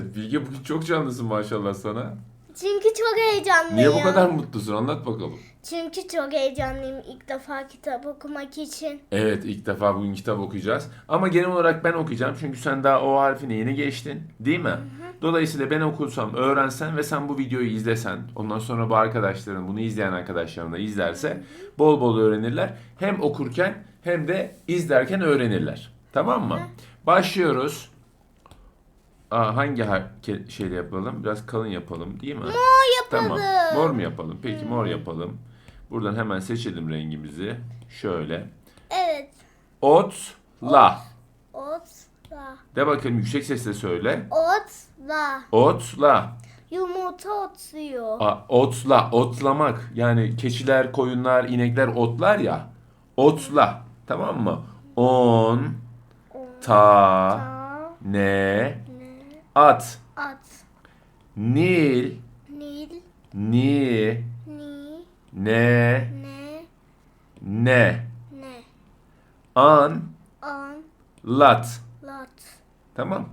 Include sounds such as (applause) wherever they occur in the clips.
Evet Bilge bugün çok canlısın maşallah sana. Çünkü çok heyecanlıyım. Niye bu kadar mutlusun anlat bakalım. Çünkü çok heyecanlıyım ilk defa kitap okumak için. Evet ilk defa bugün kitap okuyacağız. Ama genel olarak ben okuyacağım çünkü sen daha o harfine yeni geçtin değil mi? Dolayısıyla ben okusam, öğrensen ve sen bu videoyu izlesen, ondan sonra bu arkadaşların, bunu izleyen arkadaşların da izlerse bol bol öğrenirler. Hem okurken hem de izlerken öğrenirler. Tamam mı? Başlıyoruz. Aa, hangi har- ke- şeyle yapalım? Biraz kalın yapalım değil mi? Mor yapalım. Tamam. Mor mu yapalım? Peki mor yapalım. Buradan hemen seçelim rengimizi. Şöyle. Evet. Otla. Otla. De bakalım yüksek sesle söyle. Otla. Otla. Yumurta otluyor. A, otla. Otlamak. Yani keçiler, koyunlar, inekler otlar ya. Otla. Tamam mı? On. Ta. Ta. Ne. At. At. Nil. Nil. Ni. Ni. Ne. Ne. Ne. Ne. An. An. Lat. Lat. Tamam.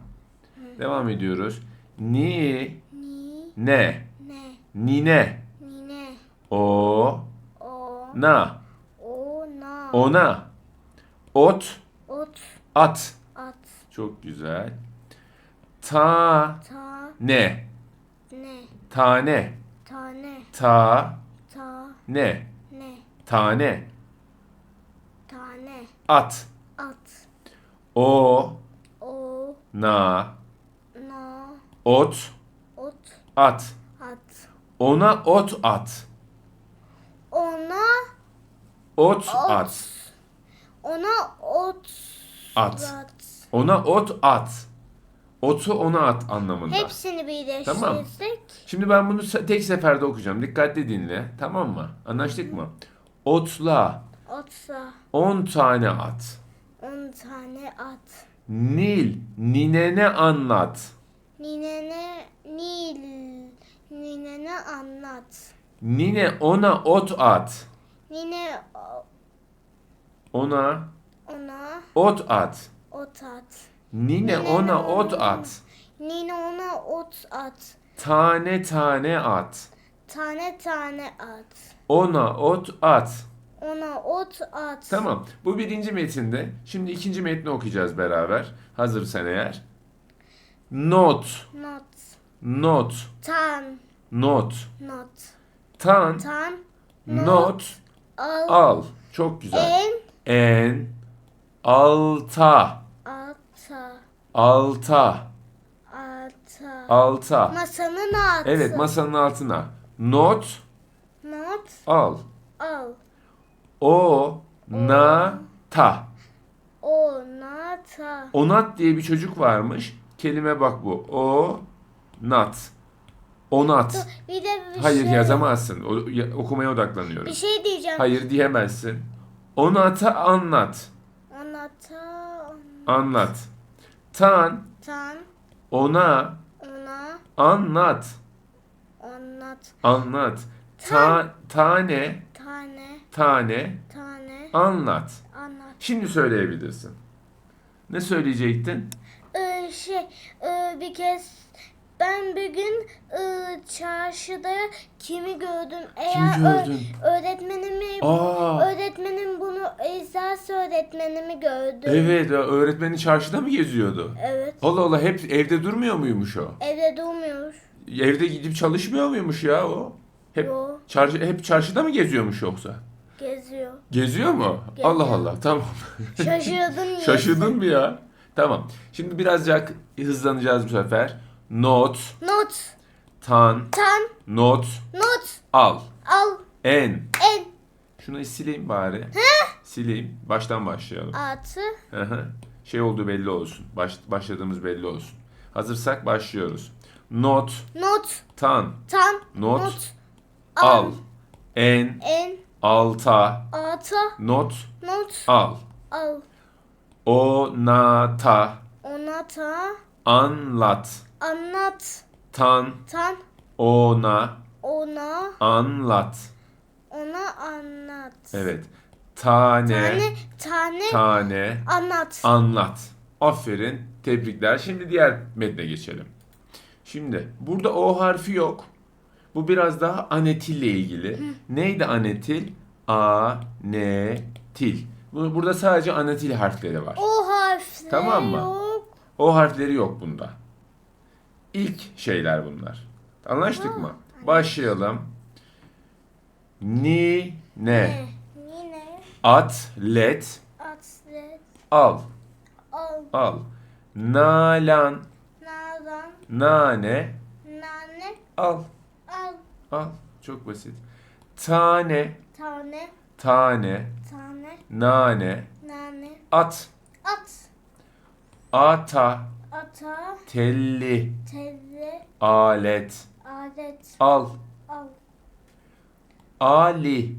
Devam ediyoruz. Ni. Ni. Ne. Ne. Nine. Nine. O. O. Na. Ona. Ona. Ot. Ot. At. At. Çok güzel. Ta. Ta. Ne. Ne. Tane. Tane. Ta. Ta. Ne. Ne. Tane. Tane. At. At. O. O. Na. Na. Ot. Ot. At. At. Ona ot at. Ona. Ot Ot. at. Ona ot. At. At. Ona ot at. Otu ona at anlamında. Hepsini birleştirsek. Tamam. Şimdi ben bunu tek seferde okuyacağım. Dikkatli dinle. Tamam mı? Anlaştık mı? Otla Otsa 10 tane at. 10 tane at. Nil ninene anlat. Ninene Nil. Ninene anlat. Nine ona ot at. Nine Ona ona ot at. ot at. Nine ona ot at. Nine ona ot at. Tane tane at. Tane tane at. Ona ot at. Ona ot at. Tamam. Bu birinci metinde. Şimdi ikinci metni okuyacağız beraber. Hazırsan eğer. Not. Not. Not. Tan. Not. Not. Tan. Tan. Not. Al. Al. Çok güzel. En. En. Alta. Alta. Ata. Alta. Masanın altı. Evet masanın altına. Not. Not. Al. Al. O. Na. Ta. Onata. Onat diye bir çocuk varmış. Kelime bak bu. O. Nat. Onat. Bir de bir Hayır şey. yazamazsın. O, ya- okumaya odaklanıyorum. Bir şey diyeceğim. Hayır diyemezsin. Onat'a anlat. Onata. Anlat. Tan. Tan. Ona. Ona. Anlat. Anlat. Anlat. Ta, tane. Tane. Tane. Tane. Anlat. Anlat. Şimdi söyleyebilirsin. Ne söyleyecektin? Ee, şey e, bir kez ben bir gün e, çarşıda kimi gördüm? Eğer Kimi gördün? öğretmenimi Aa. öğretmenim bunu eczacı öğretmenimi gördüm. Evet, öğretmenin çarşıda mı geziyordu? Evet. Allah Allah hep evde durmuyor muymuş o? Evde durmuyor. Evde gidip çalışmıyor muymuş ya o? Hep Yo. çarşı hep çarşıda mı geziyormuş yoksa? Geziyor. Geziyor mu? Geziyor. Allah Allah. Tamam. Şaşırdın mı? (laughs) Şaşırdın mı ya? Tamam. Şimdi birazcık hızlanacağız bu sefer. Not, Not. tan, Tan. not, Not. al. Al. En. En. Şunu sileyim bari. Sileyim. Baştan başlayalım. Atı. Hı hı. şey olduğu belli olsun. Baş, başladığımız belli olsun. Hazırsak başlıyoruz. Not, Not. tan, Tan. not, al. En, En. alta, Ata. not, Not. al. Al. Onata, Onata. anlat. Anlat. Tan, Tan. ona, Ona. anlat. Ona anlat. Evet. Tane, Tane. Tane. tane, Anlat. anlat. Aferin. Tebrikler. Şimdi diğer metne geçelim. Şimdi burada O harfi yok. Bu biraz daha anetille ilgili. Neydi anetil? A, N, til. Bu- Burada sadece anetil harfleri var. O harfleri Tamam mı? yok. O harfleri yok bunda. İlk şeyler bunlar. Anlaştık mı? Başlayalım. Ni, ne? Ne? Yine Atlet, atlet al, al. Al. Nalan, nadan nane, nane. Al, al. Al. Çok basit. Tane, tane. Tane, tane. Nane, nane. At, at. Ata, ata. Telli, telle alet, alet. Al, al. Ali,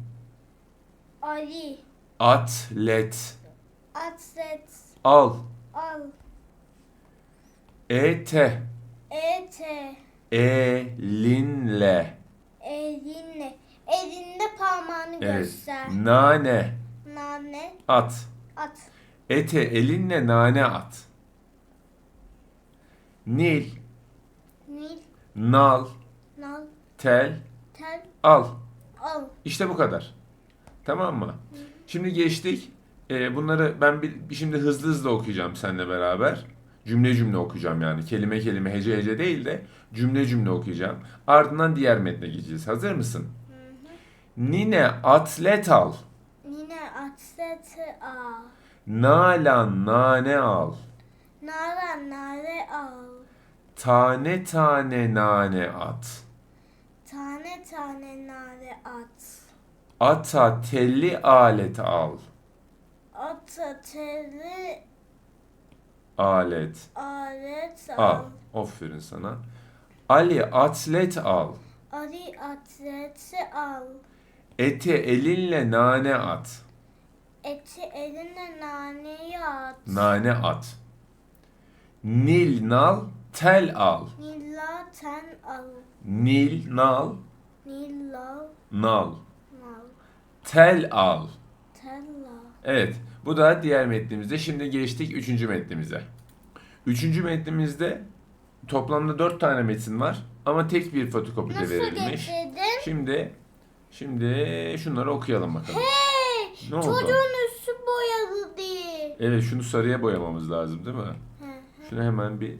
ali. Atlet, atlet. Al, al. Ete, ete. Elinle, elinle. Elinde parmağını evet, göster. Nane, nane. At, at. Ete elinle nane at, nil, nil nal, nal tel, tel al. al İşte bu kadar. Tamam mı? Şimdi geçtik. Ee, bunları ben bir, şimdi hızlı hızlı okuyacağım seninle beraber. Cümle cümle okuyacağım yani. Kelime kelime, hece hece değil de cümle cümle okuyacağım. Ardından diğer metne geçeceğiz. Hazır mısın? Nine atlet al. Yine atleti al Nalan nane al. nara nare al Tane tane nane at. tane tane nare at Ata telli alet al. ata teli Alet alet al. al Aferin sana. Ali atlet al. Ali atleti al Ete elinle nane at. eti eline naneyi at Nane at. Nil nal tel al. Nilla ten al Nil nal Nilla nal. nal Tel al. tella Evet. Bu da diğer metnimizde. Şimdi geçtik üçüncü metnimize. Üçüncü metnimizde toplamda dört tane metin var. Ama tek bir fotokopide Nasıl verilmiş. getirdin? Şimdi şimdi şunları okuyalım bakalım. Hey! Ne oldu? Çocuğun üstü boyalı değil. Evet şunu sarıya boyamamız lazım değil mi? Şunu hemen bir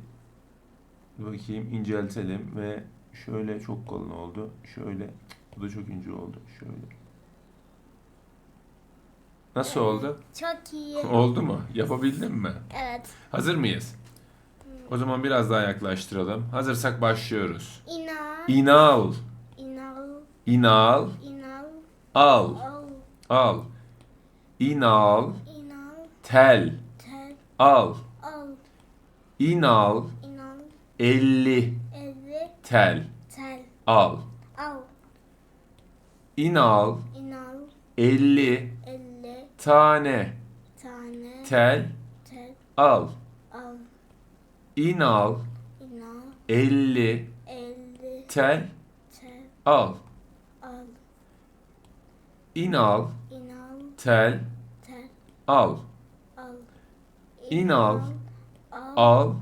bakayım inceltelim ve şöyle çok kalın oldu. Şöyle bu da çok ince oldu. Şöyle. Nasıl oldu? Çok iyi. (laughs) Oldu mu? Yapabildin mi? Evet. Hazır mıyız? O zaman biraz daha yaklaştıralım. Hazırsak başlıyoruz. İnal. İnal, İnal. inal, İnal. al, Al. al. İnal, İnal. tel, Tel. al. Al. İnal, İnal. elli, Elli. tel, Tel. al. Al. İnal, İnal. elli, Elli. tane, Tane. tel, Tel. al. Al. İnal, İnal. elli, Elli. tel, Tel. al. Al. İnal, İnal. tel, Tel. al. Al. İnal. Al.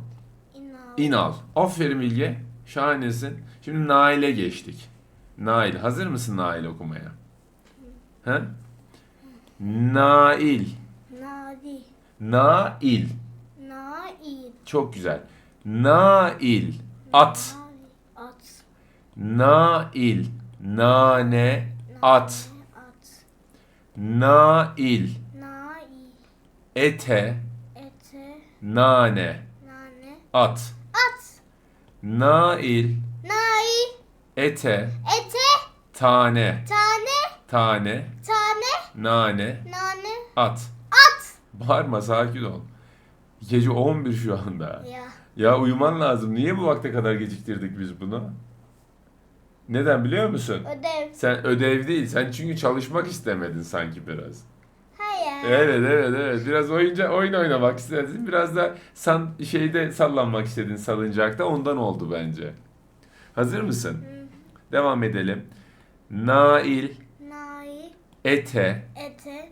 Al, İnal. Aferin Bilge. Şahanesin. Şimdi Nail'e geçtik. Nail. Hazır mısın Nail okumaya? He? Nail. Nail. Nail. Çok güzel. Nail. At. At. Nail. Nane. At. At. Nail. Nail. Ete. Ete. Nane. Nane. At. Nail. Nail. Ete. Ete. Tane. Tane. Tane. Tane. Nane. Nane. At. At. Bağırma sakin ol. Gece 11 şu anda. Ya. Ya uyuman lazım. Niye bu vakte kadar geciktirdik biz bunu? Neden biliyor musun? Ödev. Sen ödev değil. Sen çünkü çalışmak istemedin sanki biraz. Hayır. Evet evet evet. Biraz oyunca oyun oynamak istedin. Biraz da san, şeyde sallanmak istedin salıncakta. Ondan oldu bence. Hazır mısın? Devam edelim. Nail, Nail. ete, Ete.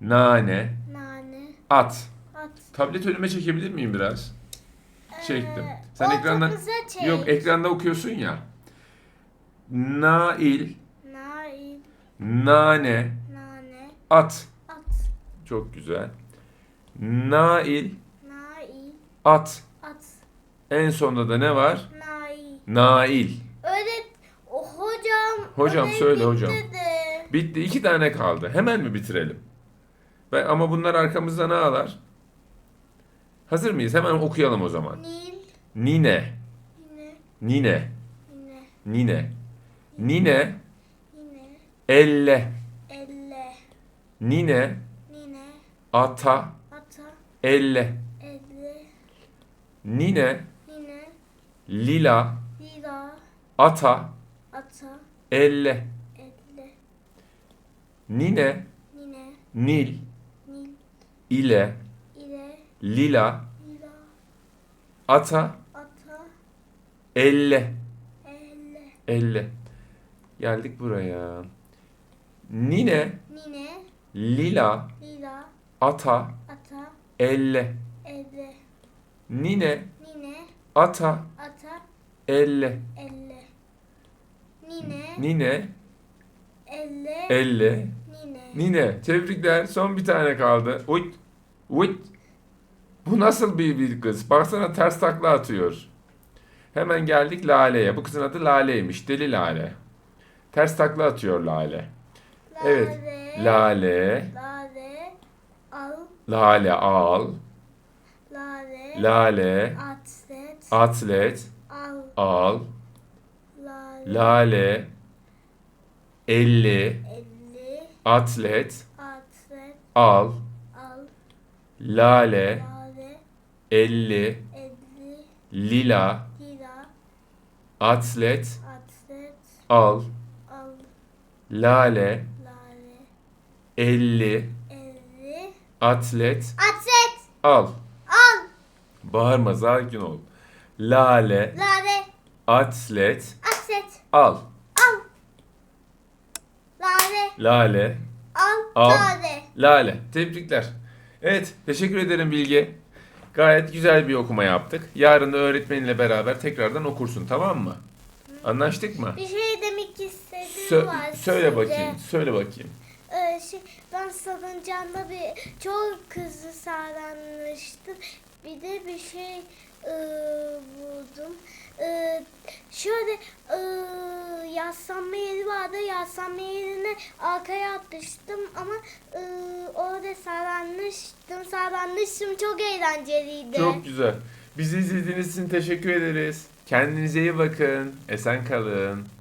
nane, Nane. at. At. Tablet önüme çekebilir miyim biraz? çektim. Ee, Sen ekrandan otobüse çek. Yok ekranda okuyorsun ya. Nail, Nail, nane, nane, at. Çok güzel. Nail, Nail, at. at. En sonunda da ne var? Nail. Nail. Öyle o, hocam. Hocam, öyle söyle bitti hocam. De. Bitti. iki tane kaldı. Hemen mi bitirelim? Ve ama bunlar arkamızda ne ağlar? Hazır mıyız? Hemen okuyalım o zaman. Nil, Nine, nine, yine, nine. Nine, yine, elle. elle, Nine, nine, ata, ata, elle. elle, Nine, yine, lila, lila, ata, ata, elle. elle, Nine, nine, nil, nil, ile, ile, lila, lila, ata, ata, elle. elle, Elle. Geldik buraya. Nine, nine, lila, lila, ata, ata, elle. elle, Nine, nine, ata, ata, elle. elle, nine, Nine, elle, elle. nine. Nine, tebrikler. Son bir tane kaldı. Uyt, uyt. Bu nasıl bir, bir kız? Baksana ters takla atıyor. Hemen geldik Lale'ye. Bu kızın adı Lale'ymiş. Deli Lale. Ters takla atıyor Lale. Evet. Lale, Lale, lale, al, Lale al, lale, Lale, atlet, atlet, al, al, lale, Lale, 50, elli, atlet, atlet, al, al, Lale, lale, 50, elli, lila, lila, atlet, atlet, al, al, Lale, lale, 50, elli, atlet, atlet, al. al, Bağırma sakin ol. Lale, lale, atlet, atlet, al. al, lale, Lale, al, Al. lale. Lale. Tebrikler. Evet, teşekkür ederim Bilge. Gayet güzel bir okuma yaptık. Yarın da öğretmeninle beraber tekrardan okursun, tamam mı? Anlaştık mı? Bir şey demek istediğim Sö- var söyle size. bakayım, söyle bakayım. Ee, şey, ben salıncağında bir çok hızlı sağlanmıştım. Bir de bir şey e, buldum. E, şöyle e, yaslanma yeri vardı. Yaslanma yerine arkaya atmıştım ama e, orada sağlanmıştım. Sağlanmıştım. Çok eğlenceliydi. Çok güzel. Bizi izlediğiniz için teşekkür ederiz. Kendinize iyi bakın. Esen kalın.